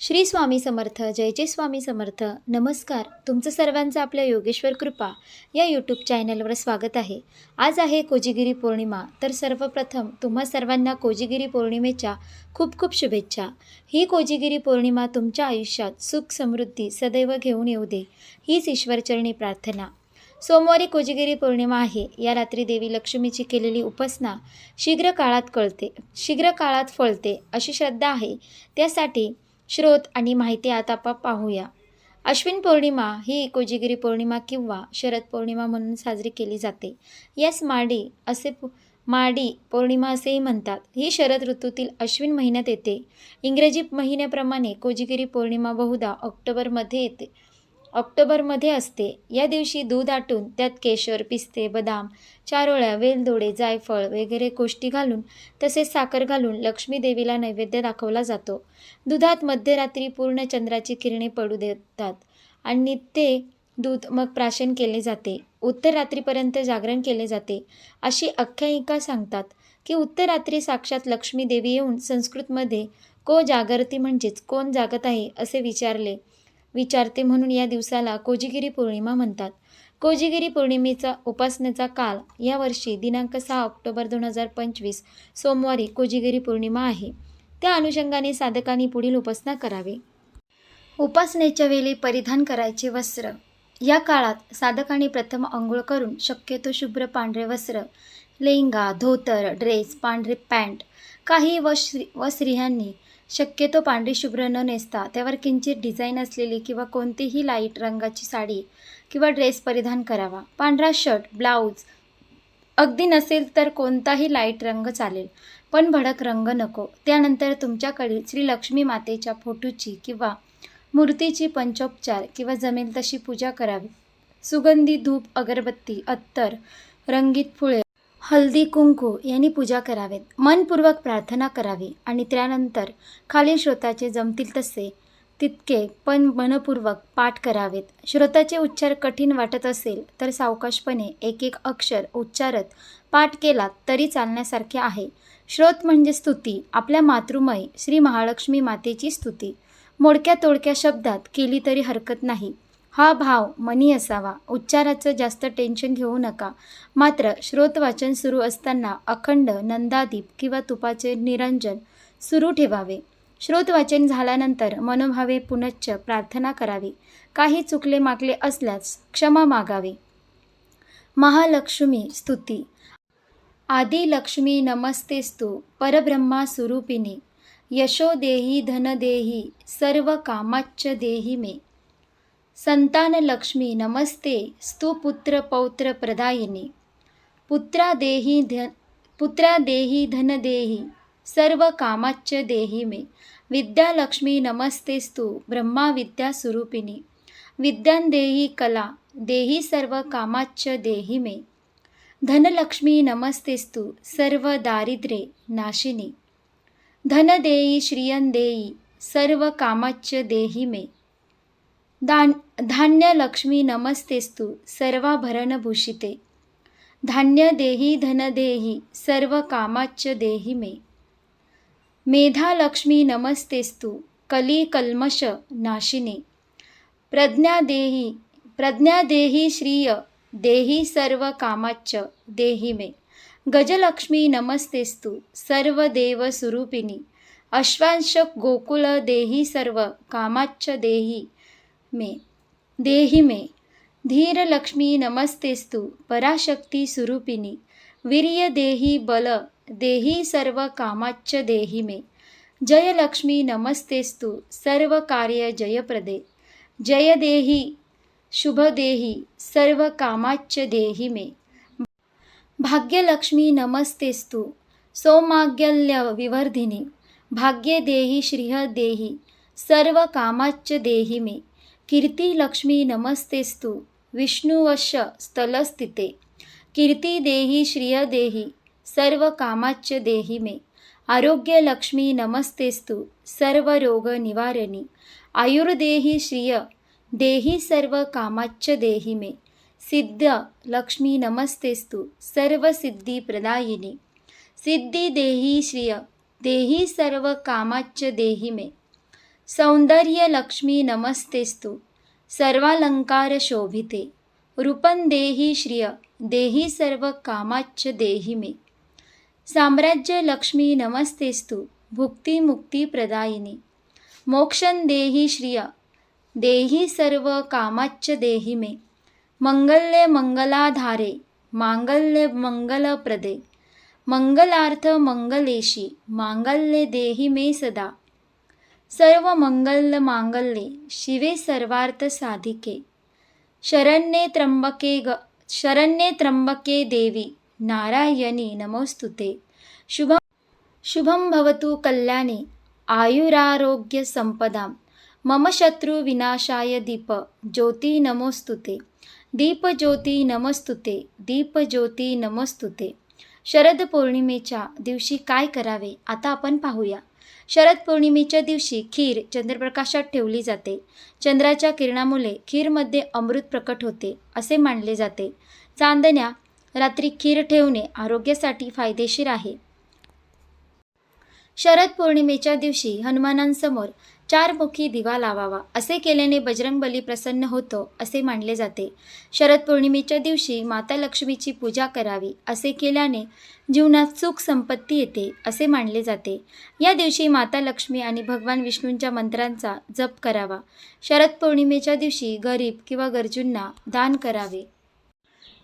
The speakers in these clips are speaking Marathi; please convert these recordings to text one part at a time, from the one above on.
श्री स्वामी समर्थ जय जय स्वामी समर्थ. नमस्कार. तुमचं सर्वांचं आपल्या योगेश्वर कृपा या यूट्यूब चॅनलवर स्वागत आहे. आज आहे कोजिगिरी पौर्णिमा तर सर्वप्रथम तुम्हा सर्वांना कोजिगिरी पौर्णिमेच्या खूप खूप शुभेच्छा. ही कोजिगिरी पौर्णिमा तुमच्या आयुष्यात सुख समृद्धी सदैव घेऊन येऊ दे हीच ईश्वरचरणी प्रार्थना. सोमवारी कोजिगिरी पौर्णिमा आहे. या रात्री देवी लक्ष्मीची केलेली उपासना शीघ्र काळात कळते शीघ्र काळात फळते अशी श्रद्धा आहे. त्यासाठी स्रोत आणि माहिती आता आपण पाहूया. अश्विन पौर्णिमा ही कोजिगिरी पौर्णिमा किंवा शरद पौर्णिमा म्हणून साजरी केली जाते. यास माडी असे माडी पौर्णिमा असेही म्हणतात. ही शरद ऋतूतील अश्विन महिन्यात येते. इंग्रजी महिन्याप्रमाणे कोजिगिरी पौर्णिमा बहुधा ऑक्टोबरमध्ये येते. ऑक्टोबरमध्ये असते. या दिवशी दूध आटून त्यात केशर पिस्ते बदाम चारोळ्या वेलदोडे जायफळ वगैरे गोष्टी घालून तसेच साखर घालून लक्ष्मी देवीला नैवेद्य दाखवला जातो. दुधात मध्यरात्री पूर्ण चंद्राची किरणे पडू देतात आणि ते दूध मग प्राशन केले जाते. उत्तर रात्रीपर्यंत जागरण केले जाते. अशी आख्यायिका सांगतात की उत्तर रात्री साक्षात लक्ष्मी देवी येऊन संस्कृतमध्ये को जागरती म्हणजेच कोण जागत आहे असे विचारले विचारते म्हणून या दिवसाला कोजिगिरी पौर्णिमा म्हणतात. कोजिगिरी पौर्णिमेचा उपासनेचा काल यावर्षी दिनांक सहा ऑक्टोबर दोन हजार पंचवीस सोमवारी कोजिगिरी पौर्णिमा आहे. त्या अनुषंगाने साधकांनी पुढील उपासना करावी. उपासनेच्या वेळी परिधान करायचे वस्त्र. या काळात साधकांनी प्रथम आंघोळ करून शक्यतो शुभ्र पांढरे वस्त्र लेहंगा धोतर ड्रेस पांढरे पॅन्ट काही व श्री व स्त्रियांनी शक्यतो पांढरी शुभ्र न नेसता त्यावर किंचित डिझाईन असलेली किंवा कोणतीही लाइट रंगाची साडी किंवा ड्रेस परिधान करावा. पांढरा शर्ट ब्लाऊज अगदी नसेल तर कोणताही लाइट रंग चालेल पण भडक रंग नको. त्यानंतर तुमच्याकडील श्री लक्ष्मी मातेच्या फोटोची किंवा मूर्तीची पंचोपचार किंवा जमेल तशी पूजा करावी. सुगंधी धूप अगरबत्ती अत्तर रंगीत फुले हल्दी कुंकू यांनी पूजा करावेत. मनपूर्वक प्रार्थना करावी आणि त्यानंतर खालील श्रोताचे जमतील तसे तितके पण मनपूर्वक पाठ करावेत. श्रोताचे उच्चार कठीण वाटत असेल तर सावकाशपणे एक एक अक्षर उच्चारत पाठ केलात तरी चालण्यासारखे आहे. श्रोत म्हणजे स्तुती आपल्या मातृमय श्री महालक्ष्मी मातेची स्तुती. मोडक्या तोडक्या शब्दात केली तरी हरकत नाही. हा भाव मनी असावा. उच्चाराचं जास्त टेन्शन घेऊ नका. मात्र श्रोतवाचन सुरू असताना अखंड नंदादीप किंवा तुपाचे निरंजन सुरू ठेवावे. श्रोतवाचन झाल्यानंतर मनोभावे पुनश्च प्रार्थना करावी. काही चुकले मागले असल्यास क्षमा मागावी. महालक्ष्मी स्तुती. आदि लक्ष्मी नमस्तेस्तु. परब्रह्मा स्वरूपिणी यशो देही धन देही. सर्व कामाच्च देही मे. संतान लक्ष्मी नमस्ते स्तु पुत्र पौत्र प्रदायिनी। पुत्रा देही ध पुत्रा देही धन देही सर्व कामाच्च देही मे। विद्यालक्ष्मी नमस्तेस्तु ब्रह्मा विद्या स्वरूपिणी। विद्यान देही कला देही सर्व कामाच्च देही मे। धनलक्ष्मी नमस्तेस्तु सर्व दारिद्रे नाशिनी। धन देई श्रियन देई सर्व कामाच्च देही मे। दान धान्यलक्ष्मी नमस्तेस्तु, सर्वाभरणभूषिते। धान्य देही धन देही सर्व कामाच्च देही मे। मेधालक्ष्मी नमस्तेस्तु कली कल्मष नाशिनी। प्रज्ञा देही प्रज्ञा देही श्रिय, देही सर्व कामाच्च देही मे। गजलक्ष्मी नमस्तेस्तु सर्व देव स्वरूपिणी अश्वांशक गोकुल देही सर्व कामाच्च देही मे। देही मे। धीरलक्ष्मी नमस्तेस्तु। पराशक्ती स्वरूपिणी वीर्य देही बल। देही सर्व कामाच्च देही मे। जयलक्ष्मी नमस्तेस्तु। सर्व कार्य जयप्रदे। जय देही। शुभ देही। सर्व कामाच्च देही मे। भाग्यलक्ष्मी नमस्तेस्तु। सौमाग्यल्य विवर्धिनी। भाग्ये देही श्रिय देही। सर्व कामाच्च देही मे। कीर्तिलक्ष्मी नमस्तेस्तु विष्णुवश स्थलस्थिते। कीर्ती देही श्रिय देही सर्व कामाच्य देही मे। आरोग्यलक्ष्मी नमस्तेस्तु सर्व रोग निवारणी। आयुर्देही श्रिय देही सर्व कामाच्य देही मे। सिद्ध लक्ष्मी नमस्तेस्तु सर्व सिद्धी प्रदायिनी। सिद्धी देही श्रिय देही सर्व कामाच्य देही मे। सौंदर्य लक्ष्मी नमस्तेस्तु. सर्वालंकार शोभिते. रूपं देही श्रिय देही सर्व कामाच्च देही मे. साम्राज्य लक्ष्मी नमस्तेस्तु भुक्ती मुक्ती प्रदायिनी. मोक्षं देही श्रिय देही सर्व कामाच्च देही मे. मंगल्य मंगलाधारे मांगल्य मंगलप्रदे. मंगलार्थ मंगलेशी मांगल्य देही मे सदा. सर्व मंगल मांगल्ये शिवे सर्वार्थ साधिके. शरण्ये त्र्यंबके ग शरण्ये त्र्यंबके देवी नारायणी नमोस्तुते. शुभ शुभं भवतु कल्याणे आयुरारोग्य संपदां मम शत्रु विनाशाय दीप ज्योती नमोस्तुते. दीप ज्योती नमस्तुते दीप ज्योती नमस्तुते. शरद पौर्णिमेच्या दिवशी काय करावे आता आपण पाहूया. शरद पौर्णिमेच्या दिवशी खीर चंद्रप्रकाशात ठेवली जाते. चंद्राच्या किरणामुळे खीरमध्ये अमृत प्रकट होते असे मानले जाते. चांदण्या रात्री खीर ठेवणे आरोग्यासाठी फायदेशीर आहे. शरद पौर्णिमेच्या दिवशी हनुमानांसमोर चारमुखी दिवा लावावा असे केल्याने बजरंगबली प्रसन्न होतो असे मानले जाते. शरद पौर्णिमेच्या दिवशी माता लक्ष्मीची पूजा करावी असे केल्याने जीवनात सुख संपत्ती येते असे मानले जाते. या दिवशी माता लक्ष्मी आणि भगवान विष्णूंच्या मंत्रांचा जप करावा. शरद पौर्णिमेच्या दिवशी गरीब किंवा गरजूंना दान करावे.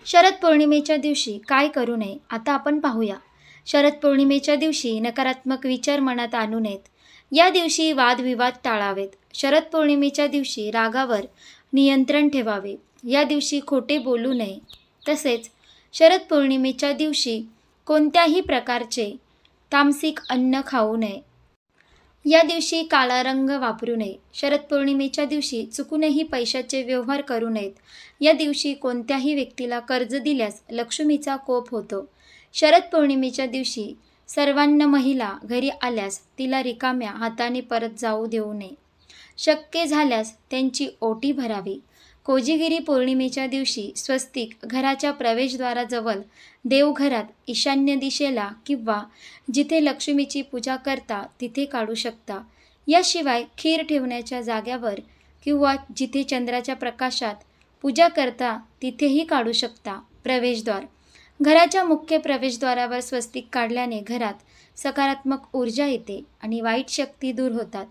शरद पौर्णिमेच्या दिवशी काय करू नये आता आपण पाहूया. शरद पौर्णिमेच्या दिवशी नकारात्मक विचार मनात आणू नयेत. या दिवशी वादविवाद टाळावेत. शरद पौर्णिमेच्या दिवशी रागावर नियंत्रण ठेवावे. या दिवशी खोटे बोलू नये. तसेच शरद पौर्णिमेच्या दिवशी कोणत्याही प्रकारचे तामसिक अन्न खाऊ नये. या दिवशी काळा रंग वापरू नये. शरद पौर्णिमेच्या दिवशी चुकूनही पैशाचे व्यवहार करू नयेत. या दिवशी कोणत्याही व्यक्तीला कर्ज दिल्यास लक्ष्मीचा कोप होतो. शरद पौर्णिमेच्या दिवशी सर्वांना महिला घरी आल्यास तिला रिकाम्या हाताने परत जाऊ देऊ नये. शक्य झाल्यास त्यांची ओटी भरावी. कोजिगिरी पौर्णिमेच्या दिवशी स्वस्तिक घराच्या प्रवेशद्वाराजवळ देवघरात ईशान्य दिशेला किंवा जिथे लक्ष्मीची पूजा करता तिथे काढू शकता. याशिवाय खीर ठेवण्याच्या जाग्यावर किंवा जिथे चंद्राच्या प्रकाशात पूजा करता तिथेही काढू शकता प्रवेशद्वार. घराच्या मुख्य प्रवेशद्वारावर स्वस्तिक काढल्याने घरात सकारात्मक ऊर्जा येते आणि वाईट शक्ती दूर होतात.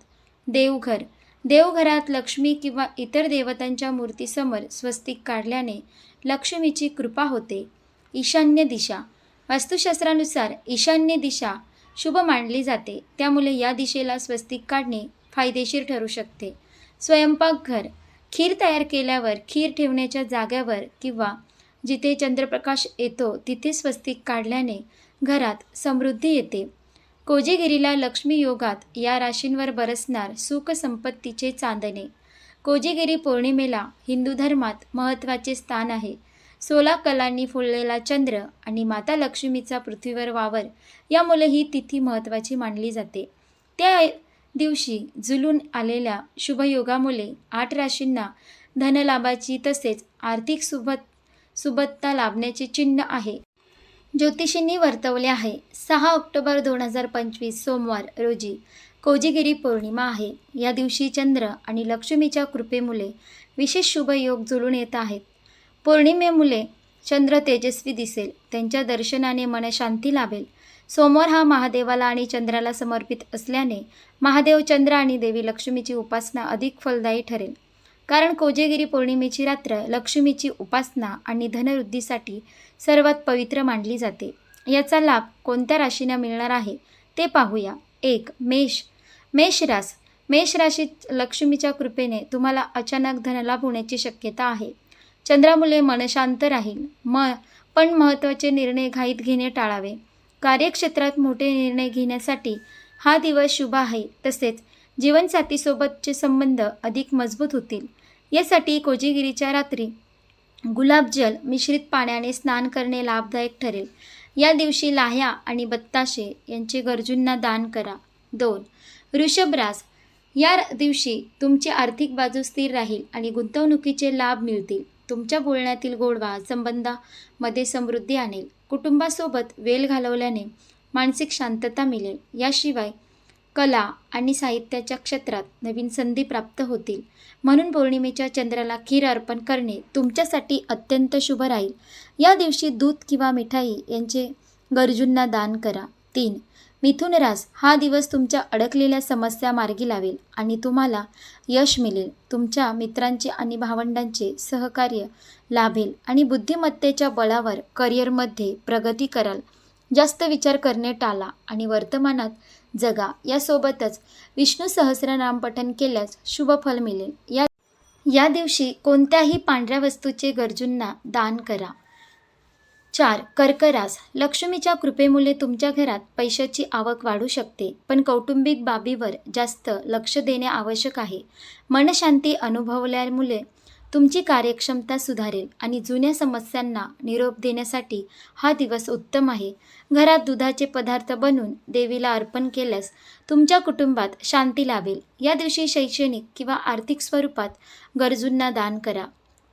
देवघर. देवघरात लक्ष्मी किंवा इतर देवतांच्या मूर्तीसमोर स्वस्तिक काढल्याने लक्ष्मीची कृपा होते. ईशान्य दिशा. वास्तुशास्त्रानुसार ईशान्य दिशा शुभ मानली जाते. त्यामुळे या दिशेला स्वस्तिक काढणे फायदेशीर ठरू शकते. स्वयंपाकघर. खीर तयार केल्यावर खीर ठेवण्याच्या जाग्यावर किंवा जिथे चंद्रप्रकाश येतो तिथे स्वस्तिक काढल्याने घरात समृद्धी येते. कोजेगिरीला लक्ष्मी योगात या राशींवर बरसणार सुखसंपत्तीचे चांदणे. कोजेगिरी पौर्णिमेला हिंदू धर्मात महत्त्वाचे स्थान आहे. सोला कलांनी फुललेला चंद्र आणि माता लक्ष्मीचा पृथ्वीवर वावर यामुळे ही तिथी महत्त्वाची मानली जाते. त्या दिवशी जुलून आलेल्या शुभयोगामुळे आठ राशींना धनलाभाची तसेच आर्थिक सुबत सुबत्ता लाभण्याचे चिन्ह आहे. ज्योतिषींनी वर्तवले आहे. सहा ऑक्टोबर दोन हजार पंचवीस सोमवार रोजी कोजिगिरी पौर्णिमा आहे. या दिवशी चंद्र आणि लक्ष्मीच्या कृपेमुळे विशेष शुभयोग जुळून येत आहेत. पौर्णिमेमुळे चंद्र तेजस्वी दिसेल. त्यांच्या दर्शनाने मन शांती लाभेल. सोमवार हा महादेवाला आणि चंद्राला समर्पित असल्याने महादेव चंद्र आणि देवी लक्ष्मीची उपासना अधिक फलदायी ठरेल. कारण कोजेगिरी पौर्णिमेची रात्र लक्ष्मीची उपासना आणि धनवृद्धीसाठी सर्वात पवित्र मानली जाते. याचा लाभ कोणत्या राशींना मिळणार आहे ते पाहूया. एक मेष. मेष रास. मेष राशीत लक्ष्मीच्या कृपेने तुम्हाला अचानक धनलाभ होण्याची शक्यता आहे. चंद्रामुळे मन शांत राहील. म पण महत्त्वाचे निर्णय घाईत घेणे टाळावे. कार्यक्षेत्रात मोठे निर्णय घेण्यासाठी हा दिवस शुभ आहे. तसेच जीवनसाथीसोबतचे संबंध अधिक मजबूत होतील. यासाठी कोजिगिरीच्या रात्री गुलाबजल मिश्रित पाण्याने स्नान करणे लाभदायक ठरेल. या दिवशी लाह्या आणि बत्ताशे यांचे गरजूंना दान करा. दोन ऋषभरास या दिवशी तुमची आर्थिक बाजू स्थिर राहील आणि गुंतवणुकीचे लाभ मिळतील. तुमच्या बोलण्यातील गोडवा संबंधामध्ये समृद्धी आणेल. कुटुंबासोबत वेळ घालवल्याने मानसिक शांतता मिळेल. याशिवाय कला आणि साहित्याच्या क्षेत्रात नवीन संधी प्राप्त होतील. म्हणून पौर्णिमेच्या चंद्राला खीर अर्पण करणे तुमच्यासाठी अत्यंत शुभ राहील. या दिवशी दूध किंवा मिठाई यांचे गरजूंना दान करा. तीन मिथुन रास हा दिवस तुमच्या अडकलेल्या समस्या मार्गी लावेल आणि तुम्हाला यश मिळेल. तुमच्या मित्रांचे आणि भावंडांचे सहकार्य लाभेल आणि बुद्धिमत्तेच्या बळावर करिअरमध्ये प्रगती कराल. जास्त विचार करणे टाळा आणि वर्तमानात जगा. यासोबतच विष्णू सहस्रनाम पठन केल्यास शुभ फल मिळेल. या या दिवशी कोणत्याही पांढऱ्या वस्तूचे गरजूंना दान करा. चार कर्करास. लक्ष्मीच्या कृपेमुळे तुमच्या घरात पैशाची आवक वाढू शकते पण कौटुंबिक बाबीवर जास्त लक्ष देणे आवश्यक आहे. मनशांती अनुभवल्यामुळे तुमची कार्यक्षमता सुधारेल आणि जुन्या समस्यांना निरोप देण्यासाठी हा दिवस उत्तम आहे. घरात दुधाचे पदार्थ बनवून देवीला अर्पण केल्यास तुमच्या कुटुंबात शांती लाभेल. या दिवशी शैक्षणिक किंवा आर्थिक स्वरूपात गरजूंना दान करा.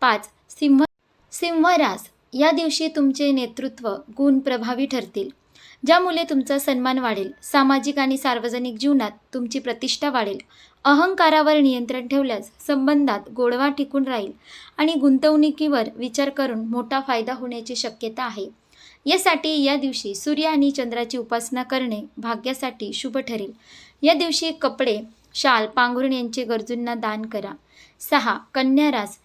पाच सिंह सिंहरास. या दिवशी तुमचे नेतृत्व गुण प्रभावी ठरतील. ज्यामुळे तुमचा सन्मान वाढेल. सामाजिक आणि सार्वजनिक जीवनात तुमची प्रतिष्ठा वाढेल. अहंकारावर नियंत्रण ठेवल्यास संबंधात गोडवा टिकून राहील आणि गुंतवणुकीवर विचार करून मोठा फायदा होण्याची शक्यता आहे. यासाठी या दिवशी सूर्य आणि चंद्राची उपासना करणे भाग्यासाठी शुभ ठरेल. या दिवशी कपडे शाल पांघरुण यांचे गरजूंना दान करा. सहा कन्यारास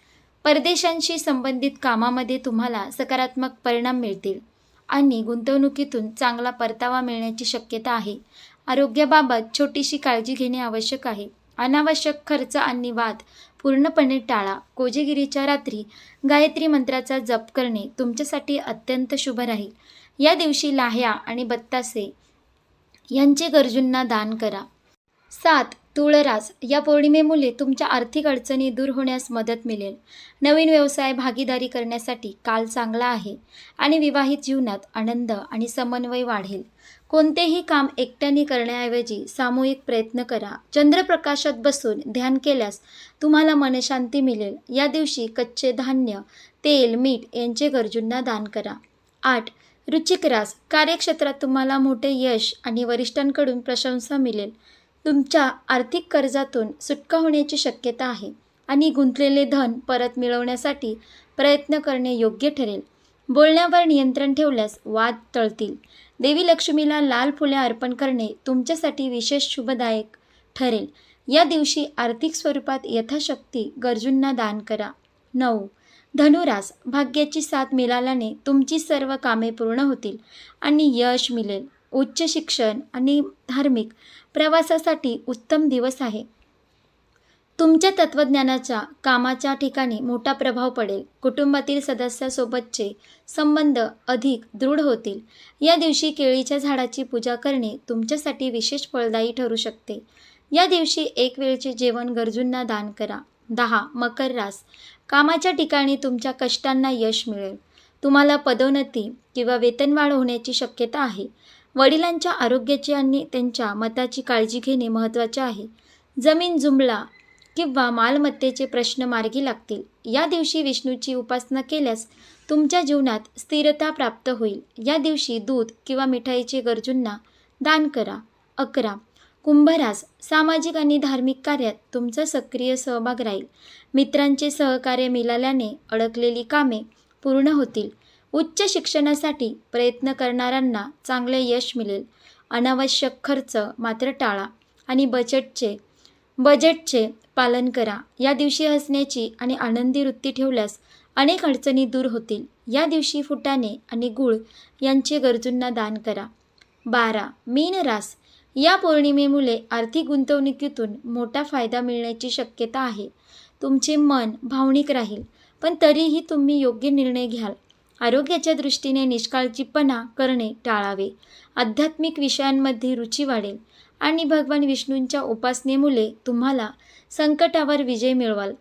परदेशांशी संबंधित कामामध्ये तुम्हाला सकारात्मक परिणाम मिळतील. आणि गुंतवणुकीतून चांगला परतावा मिळण्याची शक्यता आहे. आरोग्याबाबत छोटीशी काळजी घेणे आवश्यक आहे. अनावश्यक खर्च आणि वाद पूर्णपणे टाळा. कोजेगिरीच्या रात्री गायत्री मंत्राचा जप करणे तुमच्यासाठी अत्यंत शुभ राहील. या दिवशी लाह्या आणि बत्तासे यांचे गरजूंना दान करा. सात तुळरास या पौर्णिमेमुळे तुमच्या आर्थिक अडचणी दूर होण्यास मदत मिळेल. नवीन व्यवसाय भागीदारी करण्यासाठी काल चांगला आहे आणि विवाहित जीवनात आनंद आणि समन्वय वाढेल. कोणतेही काम एकट्याने करण्याऐवजी सामूहिक प्रयत्न करा. चंद्रप्रकाशात बसून ध्यान केल्यास तुम्हाला मनशांती मिळेल. या दिवशी कच्चे धान्य तेल मीठ यांचे गरजूंना दान करा. आठ. रुचिक रास. कार्यक्षेत्रात तुम्हाला मोठे यश आणि वरिष्ठांकडून प्रशंसा मिळेल. तुमच्या आर्थिक कर्जातून सुटका होण्याची शक्यता आहे आणि गुंतलेले धन परत मिळवण्यासाठी प्रयत्न करणे योग्य ठरेल. बोलण्यावर नियंत्रण ठेवल्यास वाद टळतील. देवी लक्ष्मीला लाल फुले अर्पण करणे तुमच्यासाठी विशेष शुभदायक ठरेल. या दिवशी आर्थिक स्वरूपात यथाशक्ती गरजूंना दान करा. नऊ. धनुरास भाग्याची साथ मिळाल्याने तुमची सर्व कामे पूर्ण होतील आणि यश मिळेल. उच्च शिक्षण आणि धार्मिक प्रवासासाठी उत्तम दिवस आहे. तुमच्या तत्त्वज्ञानाच्या कामाच्या ठिकाणी मोठा प्रभाव पडेल. कुटुंबातील सदस्यासोबतचे संबंध अधिक दृढ होतील. या दिवशी केळीच्या झाडाची पूजा करणे तुमच्यासाठी विशेष फळदायी ठरू शकते. या दिवशी एक वेळचे जेवण गरजूंना दान करा. दहा मकर रास. कामाच्या ठिकाणी तुमच्या कष्टांना यश मिळेल. तुम्हाला पदोन्नती किंवा वेतनवाढ होण्याची शक्यता आहे. वडिलांच्या आरोग्याची आणि त्यांच्या मताची काळजी घेणे महत्त्वाचे आहे. जमीन जुमला किंवा मालमत्तेचे प्रश्न मार्गी लागतील. या दिवशी विष्णूची उपासना केल्यास तुमच्या जीवनात स्थिरता प्राप्त होईल. या दिवशी दूध किंवा मिठाईचे गरजूंना दान करा. अकरा. कुंभरास सामाजिक आणि धार्मिक कार्यात तुमचा सक्रिय सहभाग राहील. मित्रांचे सहकार्य मिळाल्याने अडकलेली कामे पूर्ण होतील. उच्च शिक्षणासाठी प्रयत्न करणाऱ्यांना चांगले यश मिळेल. अनावश्यक खर्च मात्र टाळा आणि बजेटचे बजेटचे पालन करा. या दिवशी हसण्याची आणि आनंदी वृत्ती ठेवल्यास अनेक अडचणी दूर होतील. या दिवशी फुटाणे आणि गूळ यांचे गरजूंना दान करा. बारा. मीन रास. या पौर्णिमेमुळे आर्थिक गुंतवणुकीतून मोठा फायदा मिळण्याची शक्यता आहे. तुमचे मन भावनिक राहील पण तरीही तुम्ही योग्य निर्णय घ्याल. आरोग्याच्या दृष्टीने निष्काळजीपणा करणे टाळावे. आध्यात्मिक विषयांमध्ये रुची वाढेल आणि भगवान विष्णूंच्या उपासनेमुळे तुम्हाला संकटावर विजय मिळवाल.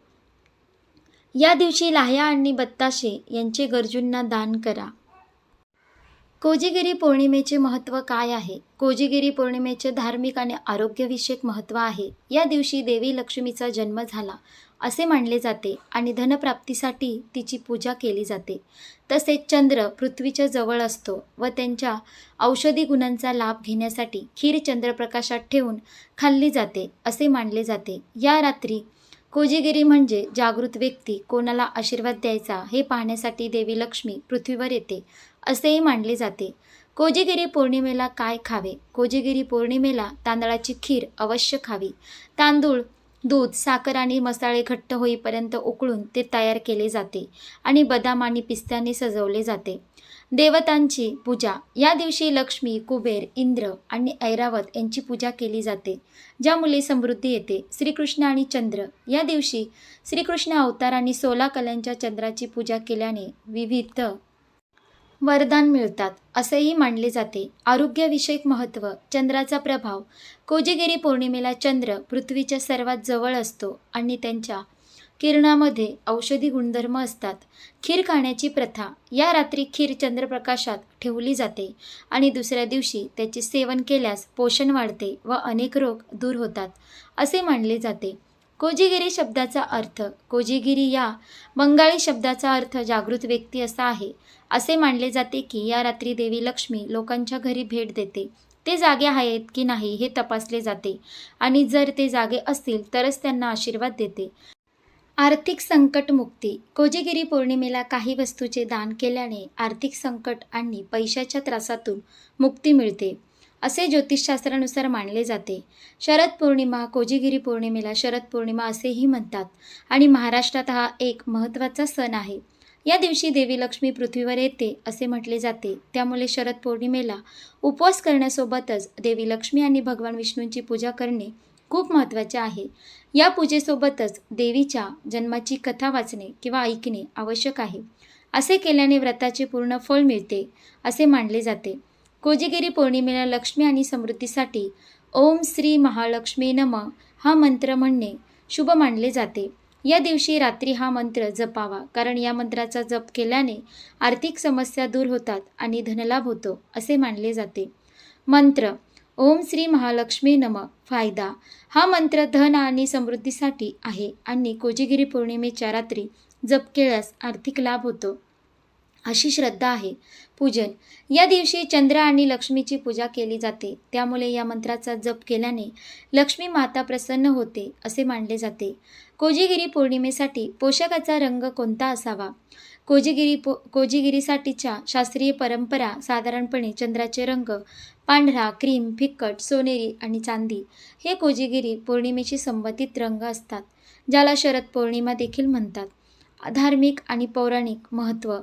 या दिवशी लाह्या आणि बत्ताशे यांचे गरजूंना दान करा. कोजिगिरी पौर्णिमेचे महत्त्व काय आहे? कोजिगिरी पौर्णिमेचे धार्मिक आणि आरोग्यविषयक महत्त्व आहे. या दिवशी देवी लक्ष्मीचा जन्म झाला. असे मानले जाते आणि धनप्राप्तीसाठी तिची पूजा केली जाते. तसेच चंद्र पृथ्वीच्या जवळ असतो व त्यांच्या औषधी गुणांचा लाभ घेण्यासाठी खीर चंद्रप्रकाशात ठेवून खाल्ली जाते असे मानले जाते. या रात्री कोजिगिरी म्हणजे जागृत व्यक्ती कोणाला आशीर्वाद द्यायचा हे पाहण्यासाठी देवी लक्ष्मी पृथ्वीवर येते असेही मानले जाते. कोजिगिरी पौर्णिमेला काय खावे? कोजिगिरी पौर्णिमेला तांदळाची खीर अवश्य खावी. तांदूळ दूध साखर आणि मसाळे घट्ट होईपर्यंत उकळून ते तयार केले जाते आणि बदाम आणि पिस्त्याने सजवले जाते. देवतांची पूजा. या दिवशी लक्ष्मी कुबेर इंद्र आणि ऐरावत यांची पूजा केली जाते ज्यामुळे समृद्धी येते. श्रीकृष्ण आणि चंद्र. या दिवशी श्रीकृष्ण अवतार आणि सोला कलांच्या चंद्राची पूजा केल्याने विविध वरदान मिळतात असेही मानले जाते. आरोग्यविषयक महत्त्व चंद्राचा प्रभाव. कोजेगिरी पौर्णिमेला चंद्र पृथ्वीच्या सर्वात जवळ असतो आणि त्यांच्या किरणामध्ये औषधी गुणधर्म असतात. खीर खाण्याची प्रथा. या रात्री खीर चंद्रप्रकाशात ठेवली जाते आणि दुसऱ्या दिवशी त्याचे सेवन केल्यास पोषण वाढते व अनेक रोग दूर होतात असे मानले जाते. कोजिगिरी शब्दाचा अर्थ कोजिगिरी या बंगाळी शब्दाचा अर्थ जागृत व्यक्ती असा आहे. असे मानले जाते की या रात्री देवी लक्ष्मी लोकांच्या घरी भेट देते. ते जागे आहेत की नाही हे तपासले जाते आणि जर ते जागे असतील तरच त्यांना आशीर्वाद देते. आर्थिक संकट मुक्ती. कोजिगिरी पौर्णिमेला काही वस्तूचे दान केल्याने आर्थिक संकट आणि पैशाच्या त्रासातून मुक्ती मिळते. असे ज्योतिषशास्त्रानुसार मानले जाते. शरद पौर्णिमा कोजिगिरी पौर्णिमेला शरद पौर्णिमा असेही म्हणतात आणि महाराष्ट्रात हा एक महत्त्वाचा सण आहे. या दिवशी देवी लक्ष्मी पृथ्वीवर येते असे म्हटले जाते. त्यामुळे शरद पौर्णिमेला उपवास करण्यासोबतच देवी लक्ष्मी आणि भगवान विष्णूंची पूजा करणे खूप महत्त्वाचे आहे. या पूजेसोबतच देवीच्या जन्माची कथा वाचणे किंवा ऐकणे आवश्यक आहे. असे केल्याने व्रताचे पूर्ण फळ मिळते असे मानले जाते. कोजिगिरी पौर्णिमेला लक्ष्मी आणि समृद्धीसाठी ओम श्री महालक्ष्मी नम हा मंत्र म्हणणे शुभ मानले जाते. या दिवशी रात्री हा मंत्र जपावा कारण या मंत्राचा जप केल्याने आर्थिक समस्या दूर होतात आणि धनलाभ होतो असे मानले जाते. मंत्र ओम श्री महालक्ष्मी नम फायदा. हा मंत्र धन आणि समृद्धीसाठी आहे आणि कोजिगिरी पौर्णिमेच्या रात्री जप केल्यास आर्थिक लाभ होतो. अशी श्रद्धा आहे. पूजन. या दिवशी चंद्र आणि लक्ष्मीची पूजा केली जाते. त्यामुळे या मंत्राचा जप केल्याने लक्ष्मी माता प्रसन्न होते असे मानले जाते. कोजिगिरी पौर्णिमेसाठी पोषकाचा रंग कोणता असावा? कोजिगिरी पो कोजिगिरीसाठीच्या शास्त्रीय परंपरा साधारणपणे चंद्राचे रंग पांढरा क्रीम फिक्कट सोनेरी आणि चांदी हे कोजिगिरी पौर्णिमेशी संबंधित रंग असतात ज्याला शरद पौर्णिमा देखील म्हणतात. धार्मिक आणि पौराणिक महत्त्व.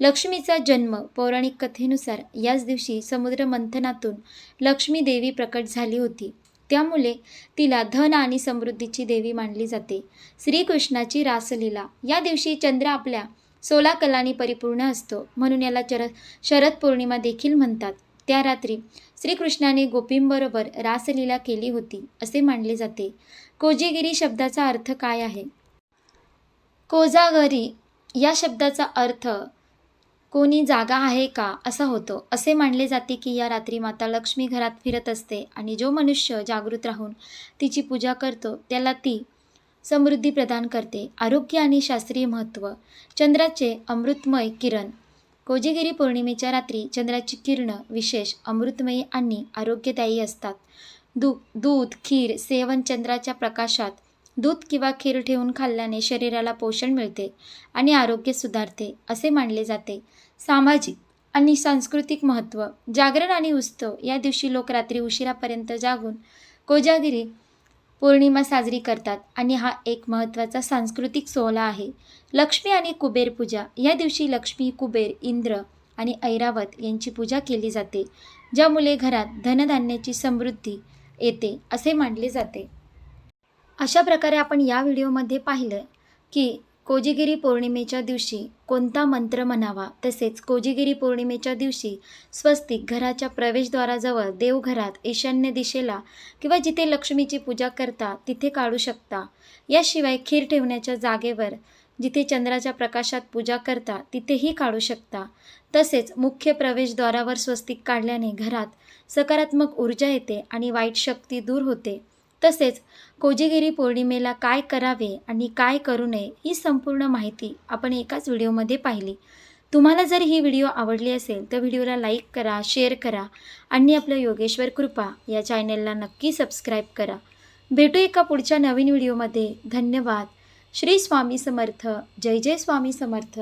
लक्ष्मीचा जन्म पौराणिक कथेनुसार याच दिवशी समुद्र मंथनातून लक्ष्मी देवी प्रकट झाली होती. त्यामुळे तिला धन आणि समृद्धीची देवी मानली जाते. श्रीकृष्णाची रासलीला या दिवशी चंद्र आपल्या सोळा कलांनी परिपूर्ण असतो म्हणून याला चर शरद पौर्णिमा देखील म्हणतात. त्या रात्री श्रीकृष्णाने गोपींबरोबर रासलीला केली होती असे मानले जाते. कोजिगिरी शब्दाचा अर्थ काय आहे? कोजागरी या शब्दाचा अर्थ कोणी जागा आहे का असा होतो. असे मानले जाते की या रात्री माता लक्ष्मी घरात फिरत असते आणि जो मनुष्य जागृत राहून तिची पूजा करतो त्याला ती समृद्धी प्रदान करते. आरोग्य आणि शास्त्रीय महत्त्व चंद्राचे अमृतमय किरण. कोजिगिरी पौर्णिमेच्या रात्री चंद्राची किरणं विशेष अमृतमयी आणि आरोग्यदायी असतात. दू दूध खीर सेवन चंद्राच्या प्रकाशात दूध किंवा खीर ठेवून खाल्ल्याने शरीराला पोषण मिळते आणि आरोग्य सुधारते असे मानले जाते. सामाजिक आणि सांस्कृतिक महत्त्व. जागरण आणि उत्सव या दिवशी लोक रात्री उशिरापर्यंत जागून कोजागिरी पौर्णिमा साजरी करतात आणि हा एक महत्त्वाचा सांस्कृतिक सोहळा आहे. लक्ष्मी आणि कुबेर पूजा. या दिवशी लक्ष्मी कुबेर इंद्र आणि ऐरावत यांची पूजा केली जाते ज्यामुळे घरात धनधान्याची समृद्धी येते असे मानले जाते. अशा प्रकारे आपण या व्हिडिओमध्ये पाहिलं की कोजिगिरी पौर्णिमेच्या दिवशी कोणता मंत्र म्हणावा? तसेच कोजिगिरी पौर्णिमेच्या दिवशी स्वस्तिक घराच्या प्रवेशद्वाराजवळ देवघरात ईशान्य दिशेला किंवा जिथे लक्ष्मीची पूजा करता तिथे काढू शकता. याशिवाय खीर ठेवण्याच्या जागेवर जिथे चंद्राच्या प्रकाशात पूजा करता तिथेही काढू शकता. तसेच मुख्य प्रवेशद्वारावर स्वस्तिक काढल्याने घरात सकारात्मक ऊर्जा येते आणि वाईट शक्ती दूर होते. तसेच कोजिगिरी पौर्णिमेला काय करावे आणि काय करू नये ही संपूर्ण माहिती आपण एकाच व्हिडिओमध्ये पाहिली. तुम्हाला जर ही व्हिडिओ आवडली असेल तर व्हिडिओला लाईक करा शेअर करा आणि आपलं योगेश्वर कृपा या चॅनेलला नक्की सबस्क्राईब करा. भेटू एका पुढच्या नवीन व्हिडिओमध्ये. धन्यवाद. श्री स्वामी समर्थ. जय जय स्वामी समर्थ.